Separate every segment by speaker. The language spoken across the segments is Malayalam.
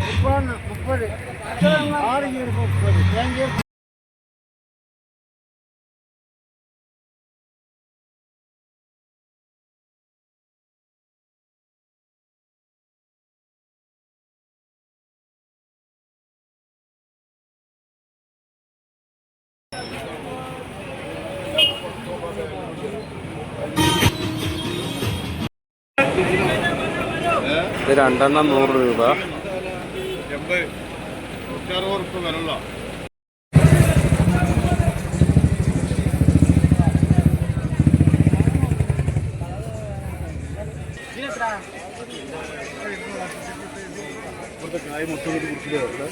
Speaker 1: ముప్పై ముప్పై ఆరు ఏడు ముప్పై
Speaker 2: ഇത് രണ്ടെണ്ണം നൂറ് രൂപ
Speaker 1: എൺപത് നൂറ്ററുപത് ഉറുപ്പ് വിലയുള്ള ഇവിടുത്തെ കായ് മൊത്തം കൂടി കുടിച്ചിട്ട്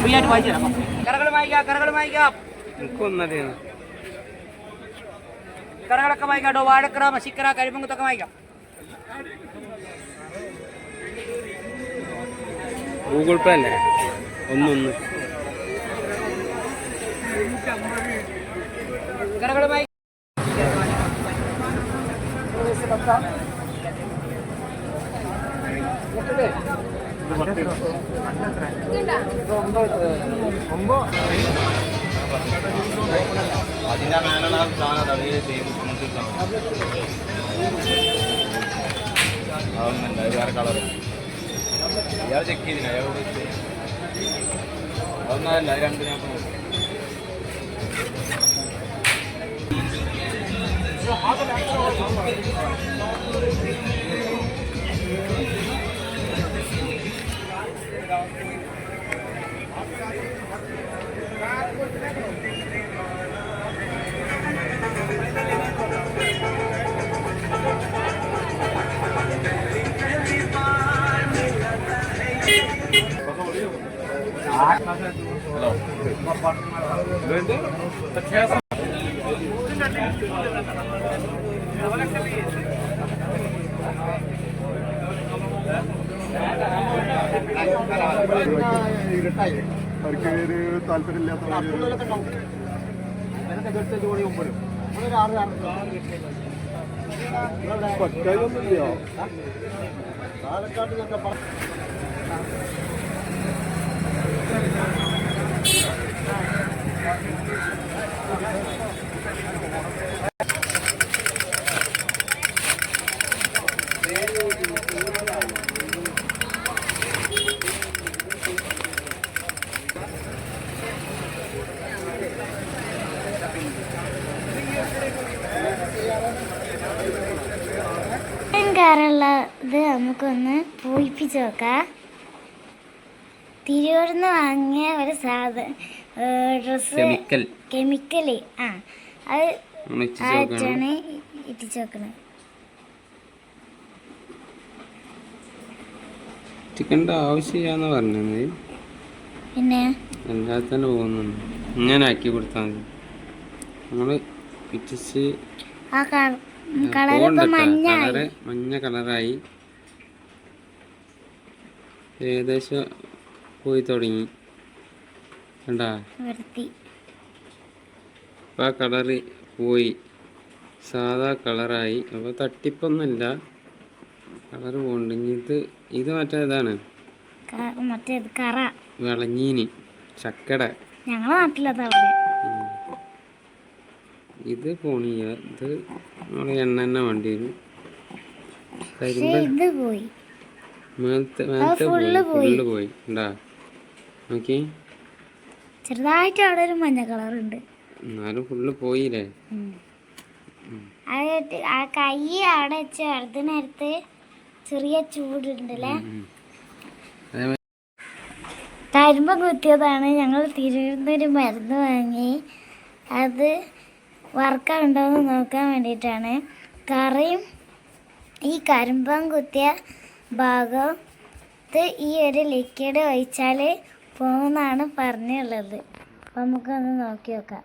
Speaker 3: free ആയിട്ട് വായിച്ചു. തരാം കറകൾ വായിക്കാം കറകൾ വായിക്കാം. കറകളൊക്കെ വായിക്കാം കേട്ടോ. വാഴക്കറ മഷിക്കറ കരിമ്പുങ്കത്തൊക്കെ വായിക്കാം.
Speaker 2: ഗൂഗിൾ പേ അല്ലേ? ഒന്നൊന്ന്.
Speaker 3: കറകൾ വായിക്കാം
Speaker 1: അതിന്റെ മേലുള്ള സാധനം അതൊന്നല്ല അത് വേറെ കളർ ഇയാൾ ചെക്ക് ചെയ്തില്ല അയാളോട് അതൊന്നല്ല അത് രണ്ട് ഞാൻ ഇപ്പൊ നോക്കി. അവർക്ക് ഒരു താല്പര്യമില്ലാത്ത പറ്റായൊന്നുമില്ല
Speaker 4: കയറുള്ളത് നമുക്കൊന്ന് നോക്കാം. തിരൂരിന്ന് വാങ്ങിയ ഒരു സാധനം ഡ്രസ്സ്
Speaker 2: കെമിക്കൽ.
Speaker 4: കെമിക്കൽ. ആ. അത് ആയിട്ടാണ് ഇട്ടിച്ച് വെക്കുന്നത്
Speaker 2: ചിക്കന്റെ ആവശ്യമില്ലാന്ന് പറഞ്ഞത്
Speaker 4: പിന്നെ?
Speaker 2: അല്ലാതെ തന്നെ പോകുന്നുണ്ട് ഇങ്ങനെ ആക്കി കൊടുത്താൽ മതി. നമ്മൾ പിറ്റിച്ച്
Speaker 4: ആ കളർ
Speaker 2: മഞ്ഞ കളറായി. ഏകദേശം പോയി തുടങ്ങി. കണ്ടാ? അപ്പം ആ കളറ് പോയി. സാധാ കളറായി. അപ്പോൾ തട്ടിപ്പൊന്നുമില്ല. കളർ പോകുന്നുണ്ട് ഇനി ഇത് ഇത് മറ്റേ ഇതാണ്. വിളഞ്ഞീനി. ചക്കട.
Speaker 4: ഞങ്ങളെ നാട്ടിലതാ പറയാ
Speaker 2: ഇത് പോണിയ ഇത് നമ്മൾ എണ്ണ എണ്ണ വേണ്ടി വരും. കരിമ്പ്.
Speaker 4: പോയി.
Speaker 2: മേലത്തെ മേലത്തെ പോയി. ഫുള്ള് പോയി. ഉണ്ടാ നോക്കി.
Speaker 4: ചെറുതായിട്ട് അവിടെ ഒരു മഞ്ഞ കളറുണ്ട്
Speaker 2: എന്നാലും ഫുള്ള് പോയില്ലേ?
Speaker 4: ആ കൈ അവിടെ വെച്ച് അടുത്തിനടുത്ത് ചെറിയ ചൂടുണ്ടല്ലേ? കരിമ്പ കുത്തിയതാണ്. ഞങ്ങൾ തിരുവനന്തപുരം മരുന്ന് വാങ്ങി. അത് വർക്കുണ്ടോ എന്ന് നോക്കാൻ വേണ്ടിയിട്ടാണ്. കറിയും ഈ കരിമ്പം കുത്തിയ ഭാഗത്ത് ഈ ഒരു ലിക്വിഡ് ഒഴിച്ചാൽ പോകുമെന്നാണ് പറഞ്ഞുള്ളത്. അപ്പം നമുക്കൊന്ന് നോക്കി നോക്കാം.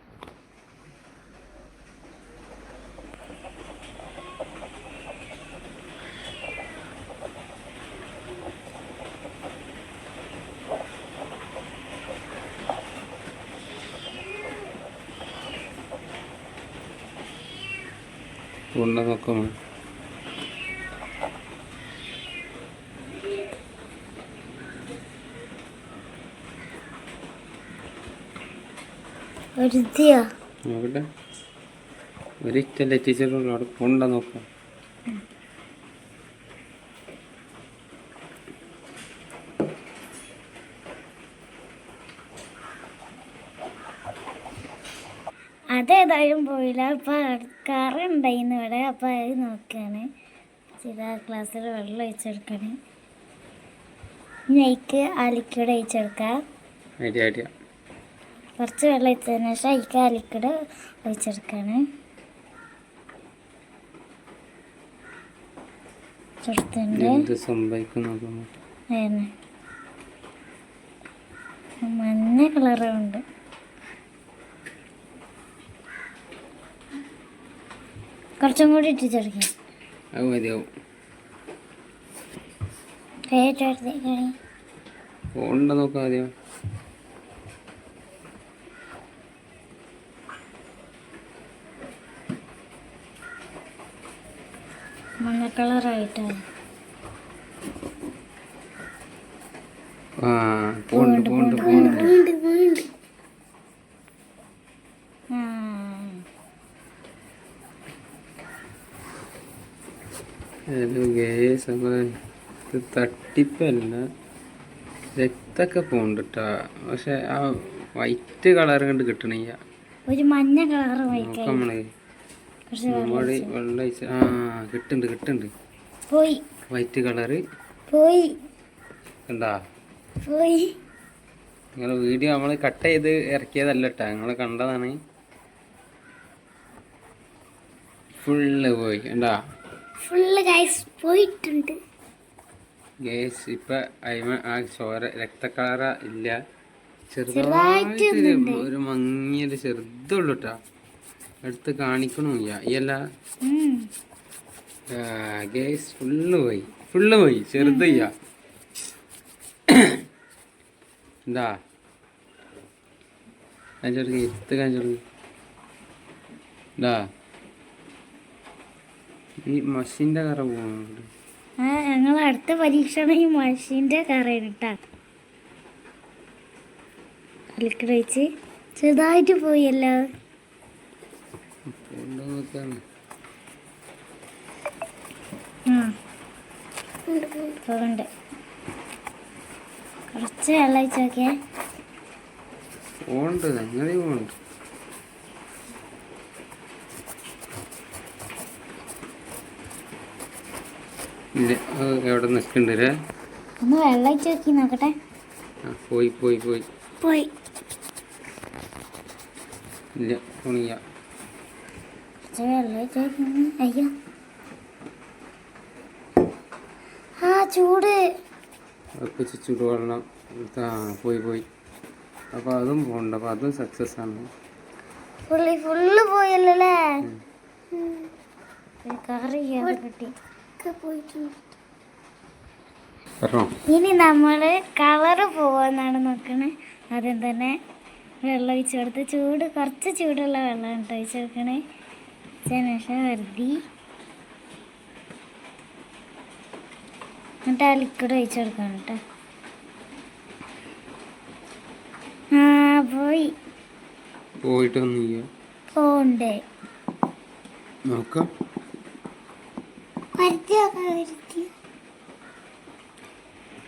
Speaker 2: ഉണ്ട നോക്കട്ടെ. ഒരിറ്റല്ലേ ടീച്ചറുള്ളൂ അവിടെ പോണ്ട നോക്കാം.
Speaker 4: അതേതായാലും പോയില്ല. അപ്പം കറി ഉണ്ടായിരുന്നു ഇവിടെ അപ്പം അത് നോക്കുകയാണ് ചില ക്ലാസ്സിൽ വെള്ളം ഒഴിച്ചെടുക്കണേ. നെയ്ക്ക് അലിക്കൂടെ ഒഴിച്ചെടുക്കാം.
Speaker 2: Idea idea.
Speaker 4: കുറച്ച് വെള്ളം ഒഴിച്ചതിന് ശേഷം അതിക്ക് ആ ലിക്വിഡ് അതന്നെ. മഞ്ഞ കളറുണ്ട്. കുറച്ചും കൂടി ഇട്ടിച്ചെടുക്കാം
Speaker 2: അത് മതിയാവും. നോക്കാം ആദ്യം
Speaker 4: മഞ്ഞ കളറായിട്ടാണ്.
Speaker 2: പോണ്ട് പോണ്ട് പോണ്ട്
Speaker 4: ആ.
Speaker 2: ഹലോ ഗേസ് അപ്പോൾ ഇത് തട്ടിപ്പല്ല. രക്തൊക്കെ പോണ്ട് കേട്ടോ പക്ഷെ ആ വൈറ്റ് കളർ കണ്ട് കിട്ടണില്ല.
Speaker 4: ഒരു മഞ്ഞ കളർ
Speaker 2: നോക്കാം നമ്മൾ
Speaker 4: കുറച്ച് വെള്ള
Speaker 2: ആ കിട്ടുന്നുണ്ട് കിട്ടുന്നുണ്ട്
Speaker 4: പോയി.
Speaker 2: White colour.
Speaker 4: പോയി.
Speaker 2: എന്താ
Speaker 4: പോയി.
Speaker 2: നിങ്ങൾ വീഡിയോ നമ്മൾ കട്ട് ചെയ്ത് ഇറക്കിയതല്ല കേട്ടോ നിങ്ങൾ കണ്ടതാണ്. ഫുള്ള് പോയി. എന്താ
Speaker 4: ഫുള്ള് ഗൈസ് പോയിട്ടുണ്ട്.
Speaker 2: ഗൈസ് ഇപ്പൊ അയിമ ആ ചോര രക്തക്കളറ ഇല്ല.
Speaker 4: ചെറുതായിട്ട്
Speaker 2: ചെറുതായിട്ട് ഒരു മങ്ങിയൊരു ചെറുതുള്ളൂ കേട്ടോ എടുത്ത് കാണിക്കണില്ല
Speaker 4: ഇയല്ല
Speaker 2: ഗേസ് ഫുള്ള് പോയി. ഫുള്ള് പോയി ചെറുത് ചെയ്യാ എന്താ? കാണിച്ചെടുക്ക് എടുത്ത് കാണിച്ചെടുക്ക് എന്താ? ഈ മഷീന്റെ കറ പോകുന്നുണ്ട്
Speaker 4: ഞങ്ങൾ അടുത്ത പരീക്ഷണം ഈ മഷീന്റെ കറയാണ് കേട്ടാ കളിക്കട വെച്ച് ചെറുതായിട്ട് പോയല്ലോ
Speaker 2: ഉണ്ടോ നോക്കാണ്
Speaker 4: ആ പോകുന്നുണ്ട് കുറച്ച് വെള്ളം നോക്കിയേ.
Speaker 2: ഇല്ല അത് എവിടെ നിൽക്കണ്ടല്ലേ
Speaker 4: ഒന്ന് വെള്ളം ഒഴിച്ച് നോക്കി നോക്കട്ടെ.
Speaker 2: ആ പോയി പോയി പോയി.
Speaker 4: പോയി.
Speaker 2: ഇല്ല
Speaker 4: അയ്യോ. ആ ചൂട്.
Speaker 2: ചുടുവെള്ളം. ആ പോയി പോയി. അപ്പോൾ അതും പോകണ്ട അപ്പോൾ അതും സക്സസ് ആണ്.
Speaker 4: ഫുള്ളി ഫുള്ള് പോയല്ലേ ഇനി നമ്മൾ കളറ് പോവാന്നാണ് നോക്കണേ. ആദ്യം തന്നെ വെള്ളം ഒഴിച്ച് കൊടുത്ത് ചൂട് കുറച്ച് ചൂടുള്ള വെള്ളം കേട്ടോ ഒഴിച്ച് കൊടുക്കണേ. ശേഷം വെറുതെ എന്നിട്ട് ആ ലിക്വിഡ് ഒഴിച്ച് കൊടുക്കണം കേട്ടോ ആ പോയി.
Speaker 2: പോയിട്ട് വന്ന് ചെയ്യാം
Speaker 4: പോണ്ട്
Speaker 2: നോക്കാം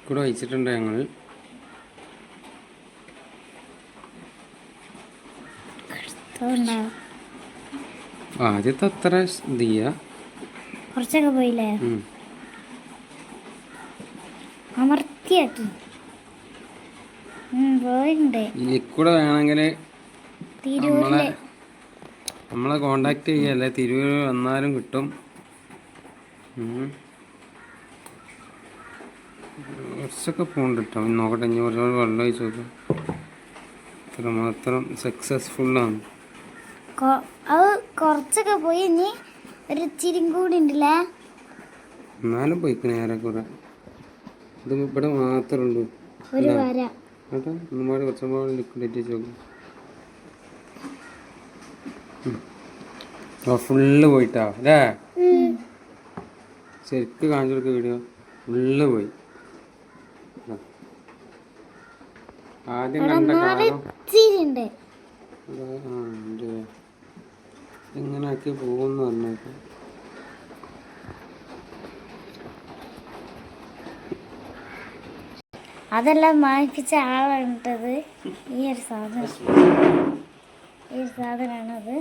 Speaker 2: കൂടെ വഹിച്ചിട്ടുണ്ട് ഞങ്ങൾ ആദ്യത്തെ അത്ര ഇത്
Speaker 4: കുറച്ചൊക്കെ പോയില്ലേ. അമർത്തിയാക്കി.
Speaker 2: ലിക്വിഡ് വേണമെങ്കിൽ നമ്മളെ നമ്മളെ കോണ്ടാക്ട് ചെയ്യല്ലേ തിരൂർ വന്നാലും കിട്ടും. കുറച്ചൊക്കെ പോണ്ട് കേട്ടോ. നോക്കട്ടെ. ഇനി ഒരുപാട് വെള്ളം ഒഴിച്ച് നോക്കാം. ഇത്രമാത്രം സക്സസ്ഫുള്ളാണ്
Speaker 4: അത് കുറച്ചൊക്കെ പോയി. ഇനി ഒരു ഇച്ചിരിയും കൂടി ഉണ്ടല്ലേ?
Speaker 2: എന്നാലും പോയിക്കണേ ഏറെക്കുറെ. ഇത് ഇവിടെ മാത്രമേ ഉള്ളൂ.
Speaker 4: ഒരു വര.
Speaker 2: കേട്ടോ ഒന്നും കുറച്ചും ലിക്വിഡേറ്റ് വെച്ച് നോക്കും ആ ഫുള്ള് പോയിട്ടാ അല്ലേ? ശരിക്ക് കാണിച്ചു കൊടുക്ക വീഡിയോ ഫുള്ള് പോയി. ആദ്യം കണ്ട കാലം. അതാ, എങ്ങനെ ആക്കി പോകുമെന്ന് പറഞ്ഞേക്കാം.
Speaker 4: അതെല്ലാം വാങ്ങിപ്പിച്ച ആളാണിട്ടത് ഈ ഒരു സാധനം. ഈ ഒരു സാധനമാണത്.